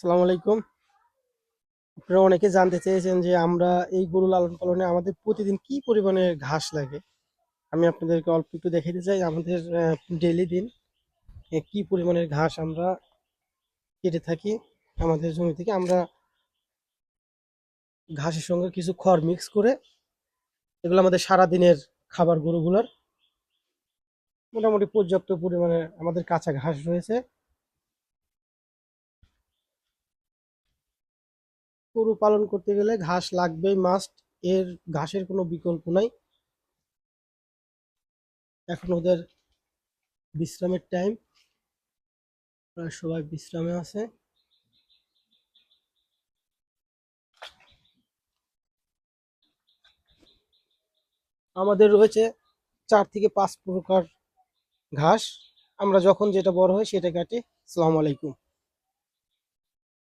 সালাম আলাইকুম। আপনারা অনেকে জানতে চেয়েছেন যে আমরা এই গরু লালন পালনে আমাদের প্রতিদিন কি পরিমাণে ঘাস লাগে? আমি আপনাদেরকে অল্প একটু দেখাতে চাই আমাদের ডেইলি দিন কি পরিমাণের ঘাস আমরা কেটে থাকি আমাদের জমি থেকে। আমরা ঘাসের সঙ্গে কিছু খড় মিক্স করে এগুলো আমাদের সারা দিনের খাবার গরুগুলোর মোটামুটি পর্যাপ্ত পরিমাণে আমাদের কাঁচা ঘাস রয়েছে। গরু পালন করতে গেলে ঘাস লাগবেই মাস্ট এর ঘাসের কোনো বিকল্প নাই। এখন ওদের বিশ্রামের টাইম প্রায় সবাই বিশ্রামে আছে। আমাদের রয়েছে চার থেকে পাঁচ প্রকার ঘাস। আমরা যখন যেটা বড় হয় সেটা কাটি। আসসালামু আলাইকুম।